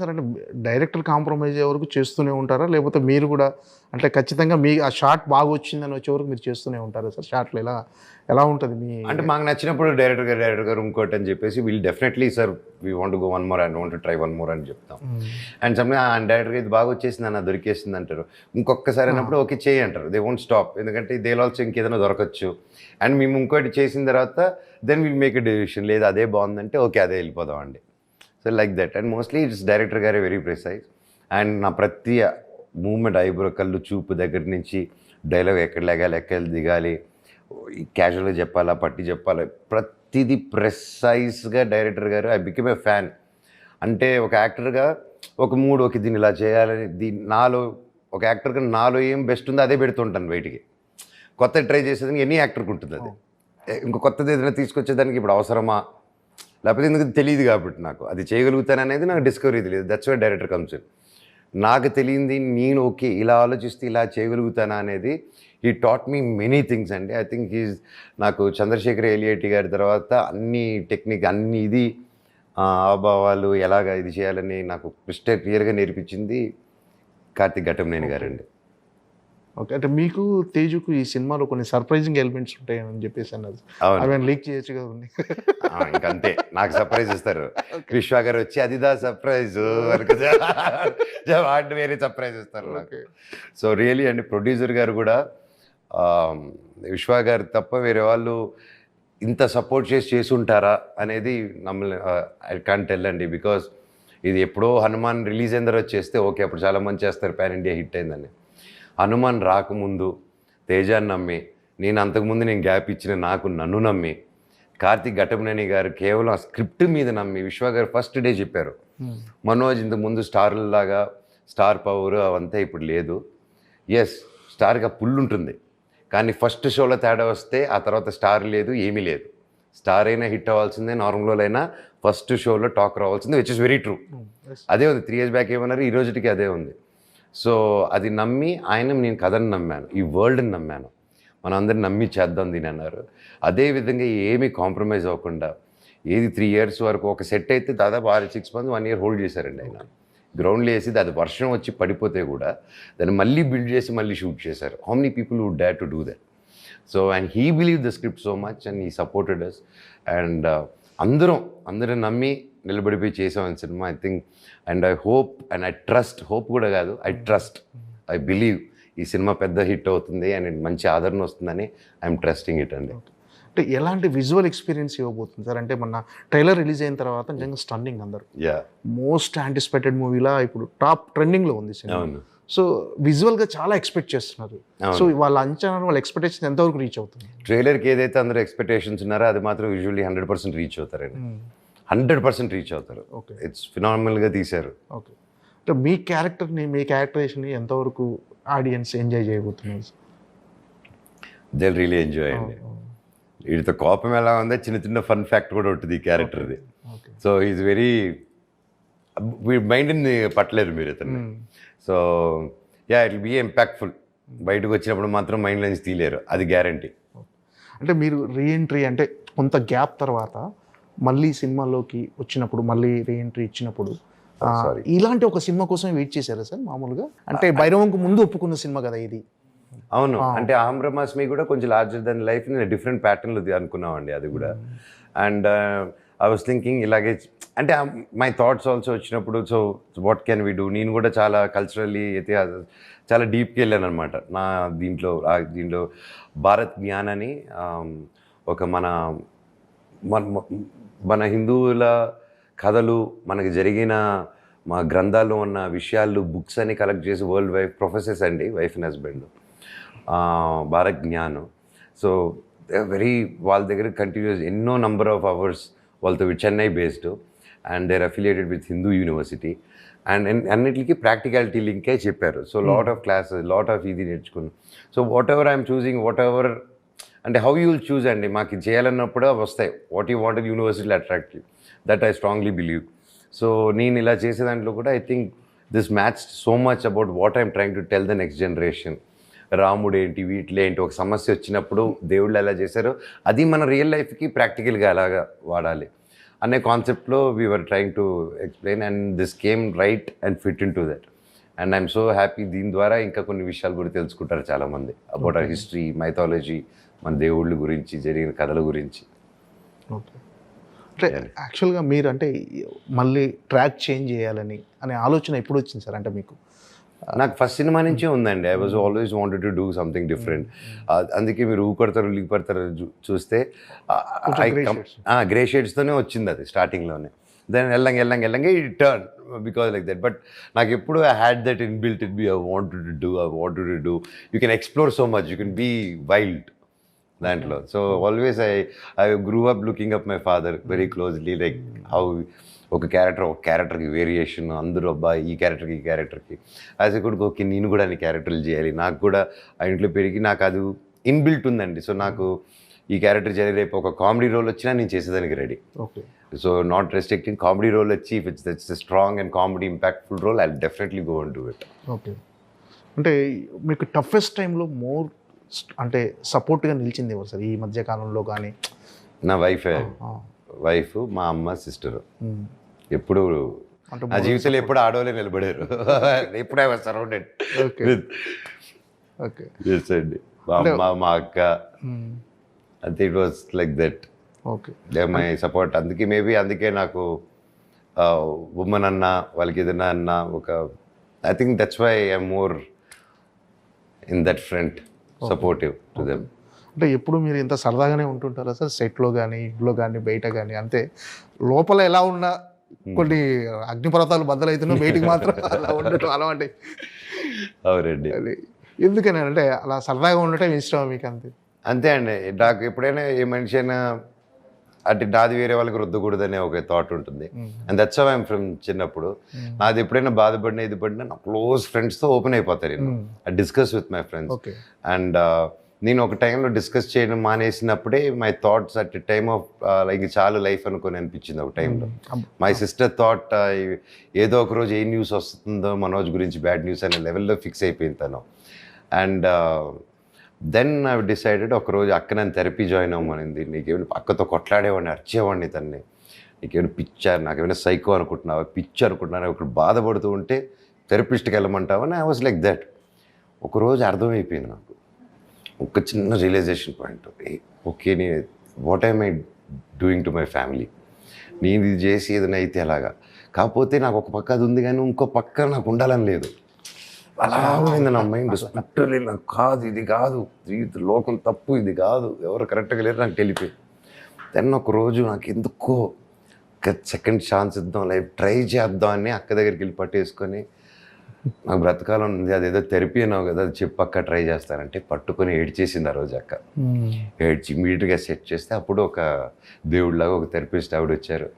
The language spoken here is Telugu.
సార్ అంటే డైరెక్టర్ కాంప్రమైజ్ అయ్యే వరకు చేస్తూనే ఉంటారా? లేకపోతే మీరు కూడా అంటే ఖచ్చితంగా మీ ఆ షార్ట్ బాగా వచ్చిందని వచ్చే వరకు మీరు చేస్తూనే ఉంటారా సార్? షార్ట్లు ఎలా ఎలా ఉంటుంది మీ అంటే మాకు నచ్చినప్పుడు డైరెక్టర్ గారు డైరెక్టర్ గారు ఇంకోటి అని చెప్పేసి వీళ్ళు definitely sir we want go one more and want try one more అని చెప్తాం. అండ్ సమ్గా ఆ డైరెక్టర్ ఇది బాగా వచ్చేసింది అన్న దొరికేసింది అంటారు. ఇంకొకసారి అన్నప్పుడు ఓకే చేయి అంటారు. దే వోంట్ స్టాప్ ఎందుకంటే దే ఆల్సో ఇంకేదైనా దొరకచ్చు. అండ్ మేము ఇంకోటి చేసిన తర్వాత then will make a decision లేదు అదే బాగుందంటే ఓకే అదే వెళ్ళిపోదాం అండి. So like that and mostly it's director గారే వెరీ ప్రిసైజ్ అండ్ నా ప్రతి మూమెంట్ ఐబ్రో కళ్ళు చూపు దగ్గర నుంచి డైలాగ్ ఎక్కడ లేగాలి ఎక్కడ దిగాలి క్యాజువల్గా చెప్పాలా పట్టి చెప్పాలా ప్రతిదీ ప్రెసైజ్గా డైరెక్టర్ గారు ఐ బికమ్ ఏ ఫ్యాన్ అంటే ఒక యాక్టర్గా ఒక మూడు ఒక దీన్ని ఇలా చేయాలని దీని నాలో ఒక యాక్టర్గా నాలో ఏం బెస్ట్ ఉందో అదే పెడుతుంటాను బయటికి. కొత్త ట్రై చేసేదానికి ఎన్ని యాక్టర్కి ఉంటుంది అది. ఇంకో కొత్తది ఏదైనా తీసుకొచ్చేదానికి ఇప్పుడు అవసరమా? లేకపోతే ఎందుకు తెలియదు కాబట్టి నాకు. అది చేయగలుగుతాననేది నాకు డిస్కవరీ తెలియదు. That's why director comes in నాకు తెలియంది నేను ఓకే ఇలా ఆలోచిస్తే ఇలా చేయగలుగుతానా అనేది ఈ టాట్ మీ మెనీ థింగ్స్ అండి. ఐ థింక్ ఈజ్ నాకు చంద్రశేఖర్ ఎలియటి గారి తర్వాత అన్ని టెక్నిక్ అన్ని ఇది ఆ, ఎలాగ ఇది చేయాలని నాకు క్రిస్టర్ క్లియర్గా నేర్పించింది కార్తిక్ ఘటంనేని గారండి. ఓకే. అంటే మీకు తేజుకు ఈ సినిమాలో కొన్ని సర్ప్రైజింగ్ ఎలిమెంట్స్ ఉంటాయని చెప్పేసి అవి లీక్ చేయొచ్చు కదా ఇంకంతే. నాకు సర్ప్రైజ్ ఇస్తారు. విశ్వ గారు వచ్చి అదిదా సర్ప్రైజ్. వాటి వేరే సర్ప్రైజ్ ఇస్తారు నాకు. సో రియలీ అండి ప్రొడ్యూసర్ గారు కూడా విశ్వ గారు తప్ప వేరే వాళ్ళు ఇంత సపోర్ట్ చేసి చేసి ఉంటారా అనేది నమ్మలే ఐ కాంట్ టెల్ అండి. బికాస్ ఇది ఎప్పుడో హనుమాన్ రిలీజ్ అయిన తర్వాత చేస్తే ఓకే అప్పుడు చాలా మంది చేస్తారు. పాన్ ఇండియా హిట్ అయిందని. హనుమాన్ రాకముందు తేజాన్ని నమ్మి నేను అంతకుముందు నేను గ్యాప్ ఇచ్చిన నాకు నన్ను నమ్మి కార్తీక్ ఘటమనేని గారు కేవలం ఆ స్క్రిప్ట్ మీద నమ్మి విశ్వ గారు ఫస్ట్ డే చెప్పారు. మనోజ్ ఇంతకుముందు స్టార్లాగా స్టార్ పవర్ అవంతా ఇప్పుడు లేదు. ఎస్ స్టార్గా పుల్ ఉంటుంది. కానీ ఫస్ట్ షోలో తేడా వస్తే ఆ తర్వాత స్టార్ లేదు ఏమీ లేదు. స్టార్ అయినా హిట్ అవ్వాల్సిందే నార్మల్ అయినా ఫస్ట్ షోలో టాక్ రావాల్సిందే విచ్ ఇస్ వెరీ ట్రూ అదే ఉంది త్రీ ఇయర్స్ బ్యాక్ ఏమన్నారు? ఈ రోజుకి అదే ఉంది. సో అది నమ్మి ఆయన నేను కథను నమ్మాను. ఈ వరల్డ్ని నమ్మాను. మనం అందరిని నమ్మి చేద్దాం దీని అన్నారు. అదేవిధంగా ఏమీ కాంప్రమైజ్ అవ్వకుండా ఏది త్రీ ఇయర్స్ వరకు ఒక సెట్ అయితే దాదాపు ఆరు six months one year hold చేశారండి ఆయన. గ్రౌండ్లో వేసి అది వర్షం వచ్చి పడిపోతే కూడా దాన్ని మళ్ళీ బిల్డ్ చేసి మళ్ళీ షూట్ చేశారు. How many people would dare to do that so and he believe the script so much and he supported us and అందరం అందరం నమ్మి నిలబడిపోయి చేసాం cinema I think and I hope and I trust hope కూడా కాదు ఐ ట్రస్ట్ ఐ బిలీవ్ ఈ సినిమా పెద్ద హిట్ అవుతుంది అండ్ మంచి ఆదరణ వస్తుందని ఐఎమ్ ట్రస్టింగ్ ఇట్ అండి. అంటే ఎలాంటి విజువల్ ఎక్స్పీరియన్స్ ఇవ్వబోతుంది సార్? అంటే మొన్న ట్రైలర్ రిలీజ్ అయిన తర్వాత నిజంగా స్టన్నింగ్ అందరు. యా మోస్ట్ యాంటిసిపేటెడ్ మూవీలా ఇప్పుడు టాప్ ట్రెండింగ్లో ఉంది సినిమా. సో విజువల్గా చాలా ఎక్స్పెక్ట్ చేస్తున్నారు. సో వాళ్ళ అంచనా వాళ్ళ ఎక్స్పెక్టేషన్ ఎంతవరకు రీచ్ అవుతుంది ట్రైలర్కి ఏదైతే అందరూ ఎక్స్పెక్టేషన్స్ ఉన్నారో అది మాత్రం యూజువల్లీ హండ్రెడ్ పర్సెంట్ రీచ్ అవుతారండి. హండ్రెడ్ పర్సెంట్ రీచ్ అవుతారు. ఓకే. ఇట్స్ ఫినార్మల్గా తీశారు. ఓకే. అంటే మీ క్యారెక్టర్ని మీ క్యారెక్టరేషన్ని ఎంతవరకు ఆడియన్స్ ఎంజాయ్ చేయబోతున్నారు? దే రియలీ ఎంజాయ్ అండి వీటితో కోపం ఎలా ఉందో చిన్న చిన్న ఫన్ ఫ్యాక్ట్ కూడా ఉంటుంది ఈ క్యారెక్టర్ది. సో ఈజ్ వెరీ మైండ్ని పట్టలేరు మీరు ఇతన్ని. సో యా ఇట్ బీ ఇంపాక్ట్ఫుల్ బయటకు వచ్చినప్పుడు మాత్రం మైండ్ నుంచి తీయలేరు. అది గ్యారంటీ అంటే మీరు రీఎంట్రీ అంటే కొంత గ్యాప్ తర్వాత మళ్ళీ సినిమాలోకి వచ్చినప్పుడు మళ్ళీ రీఎంట్రీ ఇచ్చినప్పుడు. ఇలాంటి ఒక సినిమా కోసం వెయిట్ చేశారా సార్ మామూలుగా? అంటే భైరవంకు ముందు ఒప్పుకున్న సినిమా కదా ఇది. అవును. అంటే ఆమ్ బ్రహ్మాస్మి కూడా కొంచెం లార్జర్ దెన్ లైఫ్ నేను డిఫరెంట్ ప్యాటర్న్లో అనుకున్నామండి అది కూడా. అండ్ ఐ వాస్ థింకింగ్ ఇలాగే అంటే మై థాట్స్ ఆల్సో వచ్చినప్పుడు so what can we do నేను కూడా చాలా కల్చరల్లీ అయితే చాలా డీప్కి వెళ్ళాను అనమాట నా దీంట్లో దీంట్లో భారత్ జ్ఞాన్ అని ఒక మన మన మన హిందువుల కథలు మనకు జరిగిన మా గ్రంథాల్లో ఉన్న విషయాలు బుక్స్ అని కలెక్ట్ చేసి వరల్డ్ వైఫ్ ప్రొఫెసర్స్ అండి wife and husband. Bharat Gyan. So very వాళ్ళ దగ్గర కంటిన్యూస్ ఎన్నో నంబర్ ఆఫ్ అవర్స్ వాళ్ళతో Chennai based and they're affiliated with Hindu university and అన్నిటికీ ప్రాక్టికాలిటీ లింకే చెప్పారు. So lot of classes lot of ఇది నేర్చుకున్నాను so whatever I'm choosing whatever అంటే హౌ యూ విల్ చూజ్ అండి. మాకు చేయాలన్నప్పుడు అవి వస్తాయి. What you want university attract that I strongly believe so నేను ఇలా చేసే దాంట్లో కూడా I think this match so much about what I'm trying to tell the next generation రాముడు ఏంటి వీటిలో ఏంటి ఒక సమస్య వచ్చినప్పుడు దేవుళ్ళు ఎలా చేశారో అది మన రియల్ లైఫ్కి ప్రాక్టికల్గా ఎలాగా వాడాలి. అనే కాన్సెప్ట్లో we're trying to explain and this came right and fit into that and I'm so happy దీని ద్వారా ఇంకా కొన్ని విషయాలు కూడా తెలుసుకుంటారు చాలామంది. అబౌట్ అవర్ హిస్టరీ మైథాలజీ మన దేవుళ్ళ గురించి జరిగిన కథల గురించి. ఓకే అంటే యాక్చువల్గా మీరు అంటే మళ్ళీ ట్రాక్ చేంజ్ చేయాలని అనే ఆలోచన ఎప్పుడు వచ్చింది సార్? అంటే మీకు నాకు ఫస్ట్ సినిమా నుంచే ఉందండి. I was always wanted to do something different అందుకే మీరు ఊ కొడతారు లీగ్ పడతారు చూస్తే. గ్రే షేడ్స్తోనే వచ్చింది అది స్టార్టింగ్లోనే దెన్ వెళ్ళంగా వెళ్ళంగా వెళ్ళంగా ఈ turn because like that but నాకు ఎప్పుడు I had that inbuilt it be I want to do I want to do you can explore so much you can be wild దాంట్లో so always I I grew up looking up my father very closely like how ఒక క్యారెక్టర్ ఒక క్యారెక్టర్కి వేరియేషన్ అందరూ అబ్బా ఈ క్యారెక్టర్కి ఈ క్యారెక్టర్కి యాజ్ ఎ కూడా ఓకే నేను కూడా అన్ని క్యారెక్టర్లు చేయాలి. నాకు కూడా ఆ ఇంట్లో పెరిగి నాకు అది ఇన్బిల్ట్ ఉందండి. సో నాకు ఈ క్యారెక్టర్ చేయాలి. రేపు ఒక కామెడీ రోల్ వచ్చినా నేను చేసేదానికి ready okay so not restricting comedy role వచ్చి if it's it's strong and comedy impactful role I definitely go and do it okay అంటే మీకు టఫెస్ట్ టైంలో మోర్ అంటే సపోర్ట్గా నిలిచింది ఎవరు సార్? ఈ మధ్య కాలంలో కానీ? నా వైఫ్ వైఫ్ మా అమ్మ సిస్టర్ ఎప్పుడు నా జీవితంలో ఎప్పుడు ఆడవాళ్ళే నిలబడారు. ఎప్పుడు I was surrounded okay. Yes అండి. మా అమ్మ మా అక్క. అంతే it was like that okay. They my support అందుకే మేబీ అందుకే నాకు ఉమెన్ అన్న వాళ్ళకి ఏదైనా అన్న ఒక I think that's why I'm more in that front supportive to them అంటే ఎప్పుడు మీరు ఇంత సరదాగానే ఉంటుంటారా సార్? సెట్లో కానీ ఇంట్లో కానీ బయట కానీ అంతే. లోపల ఎలా ఉన్నా కొన్ని అగ్నిపర్వతాలు బద్దలవుతున్నా బయటికి మాత్రం అలా ఉండటం అలవాటే. అవునండి. అది ఎందుకని అంటే అలా సరదాగా ఉండటం ఇష్టం మీకు అంతే? అంతే అండి. నాకు ఎప్పుడైనా ఏ మనిషి అయినా అంటే నాది వేరే వాళ్ళకి రుద్దకూడదనే ఒక థాట్ ఉంటుంది. అండ్ దట్స్ ఐమ్ ఫ్రమ్ చిన్నప్పుడు. నాది ఎప్పుడైనా బాధపడినా ఇది పడినా నా క్లోజ్ ఫ్రెండ్స్తో ఓపెన్ అయిపోతారు. నేను I discuss with my friends and నేను ఒక టైంలో డిస్కస్ చేయడం మానేసినప్పుడే my thoughts at time of like చాలు లైఫ్ అనుకొని అనిపించింది ఒక టైంలో. మై సిస్టర్ థాట్ ఏదో ఒక రోజు ఏ న్యూస్ వస్తుందో మనోజ్ గురించి బ్యాడ్ న్యూస్ అనే లెవెల్లో ఫిక్స్ అయిపోయింది తను. అండ్ దెన్ ఐ డిసైడెడ్ ఒకరోజు అక్క నన్ను థెరపీ జాయిన్ అవ్వమనింది. నీకేమైనా అక్కతో కొట్లాడేవాడిని అరిచేవాడిని తన్ని. నీకేమైనా పిచ్చారు నాకేమైనా సైకో అనుకుంటున్నావా? పిచ్చి అనుకుంటున్నాను ఒకరు బాధపడుతూ ఉంటే థెరపిస్ట్కి వెళ్ళమంటావని ఐ వాజ్ లైక్ దట్ ఒకరోజు అర్థమైపోయింది నాకు. ఒక చిన్న రియలైజేషన్ పాయింట్ ఓకే నే what I my doing to my family నేను ఇది చేసి ఏదైనా అయితే అలాగా. కాకపోతే నాకు ఒక పక్క అది ఉంది కానీ ఇంకో పక్క నాకు ఉండాలని లేదు. అలా ఉంది నా మైండ్ స్పిట్టలే నాకు కాదు ఇది కాదు. జీవిత లోకం తప్పు ఇది కాదు. ఎవరు కరెక్ట్గా లేరు నాకు తెలిపోయింది దెన్ ఒకరోజు నాకు ఎందుకో సెకండ్ ఛాన్స్ ఇద్దాం లైఫ్ ట్రై చేద్దాం అని అక్క దగ్గరికి వెళ్ళి పట్టేసుకొని నాకు బ్రతకాలం ఉంది. అదేదో థెరపీ అన్నావు కదా అది చెప్పక్క ట్రై చేస్తానంటే పట్టుకొని ఏడ్చేసింది ఆ రోజు అక్క. ఏడ్చి ఇమీడియట్గా సెట్ చేస్తే అప్పుడు ఒక దేవుడిలాగా ఒక థెరపిస్ట్ ఆవిడ వచ్చారు.